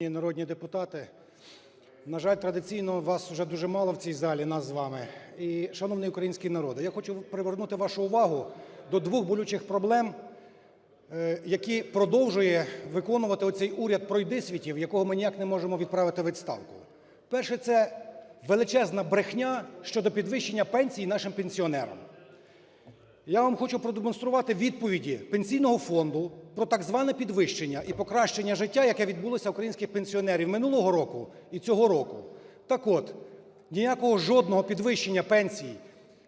Народні депутати, на жаль, традиційно вас вже дуже мало в цій залі, нас з вами. І, шановний український народе, я хочу привернути вашу увагу до двох болючих проблем, е, які продовжує виконувати оцей уряд пройдисвітів, якого ми ніяк не можемо відправити відставку. Перше, це величезна брехня щодо підвищення пенсій нашим пенсіонерам. Я вам хочу продемонструвати відповіді Пенсійного фонду про так зване підвищення і покращення життя, яке відбулося українських пенсіонерів минулого року і цього року. Так от, ніякого жодного підвищення пенсій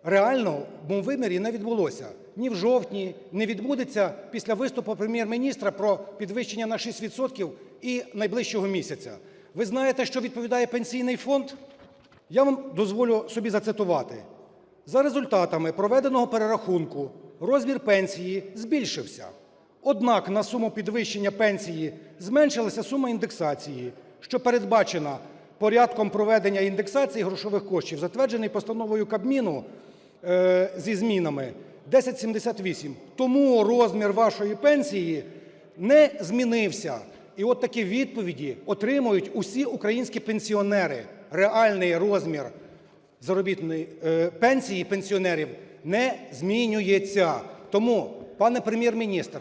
реально в вимірі не відбулося. Ні в жовтні, не відбудеться після виступу прем'єр-міністра про підвищення на 6% і найближчого місяця. Ви знаєте, що відповідає Пенсійний фонд? Я вам дозволю собі зацитувати. За результатами проведеного перерахунку розмір пенсії збільшився. Однак на суму підвищення пенсії зменшилася сума індексації, що передбачена порядком проведення індексації грошових коштів, затверджений постановою Кабміну е, зі змінами 1078. Тому розмір вашої пенсії не змінився. І от такі відповіді отримують усі українські пенсіонери. Реальний розмір заробітної е, пенсії пенсіонерів не змінюється. Тому, пане прем'єр-міністр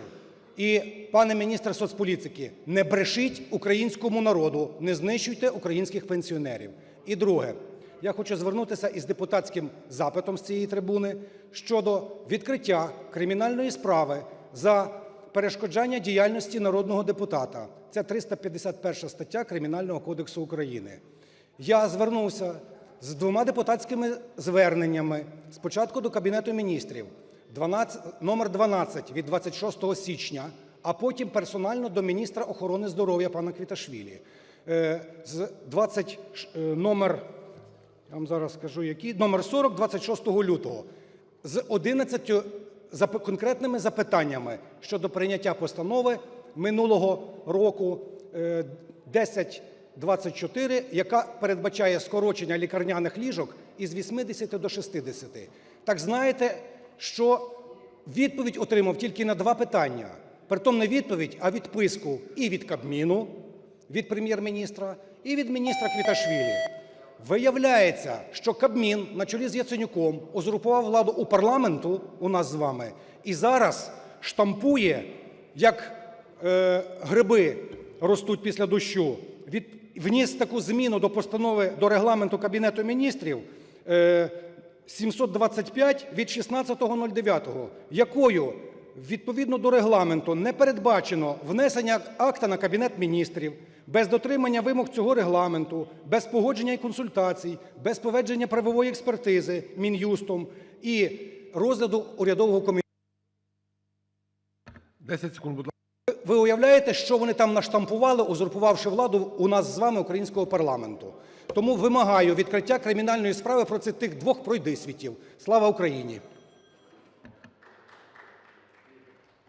і пане міністр соцполітики, не брешіть українському народу, не знищуйте українських пенсіонерів. І друге, я хочу звернутися із депутатським запитом з цієї трибуни щодо відкриття кримінальної справи за перешкоджання діяльності народного депутата. Це 351 стаття Кримінального кодексу України. Я звернувся з двома депутатськими зверненнями. Спочатку до Кабінету міністрів 12, номер 12 від 26 січня, а потім персонально до міністра охорони здоров'я пана Квіташвілі. Е, з 20 е, номер я вам зараз скажу, які номер 40 26 лютого з 11 за конкретними запитаннями щодо прийняття постанови минулого року е, 10 24, яка передбачає скорочення лікарняних ліжок із 80 до 60. Так знаєте, що відповідь отримав тільки на два питання. Притом не відповідь, а відписку і від Кабміну, від прем'єр-міністра, і від міністра Квіташвілі. Виявляється, що Кабмін на чолі з Яценюком узурпував владу у парламенту у нас з вами і зараз штампує як е, гриби ростуть після дощу від вніс таку зміну до постанови до регламенту Кабінету міністрів е, 725 від 16.09, якою відповідно до регламенту не передбачено внесення акта на Кабінет міністрів без дотримання вимог цього регламенту, без погодження і консультацій, без проведення правової експертизи Мін'юстом і розгляду урядового комітету. Ви уявляєте, що вони там наштампували, узурпувавши владу у нас з вами українського парламенту? Тому вимагаю відкриття кримінальної справи проти тих двох пройдисвітів. Слава Україні!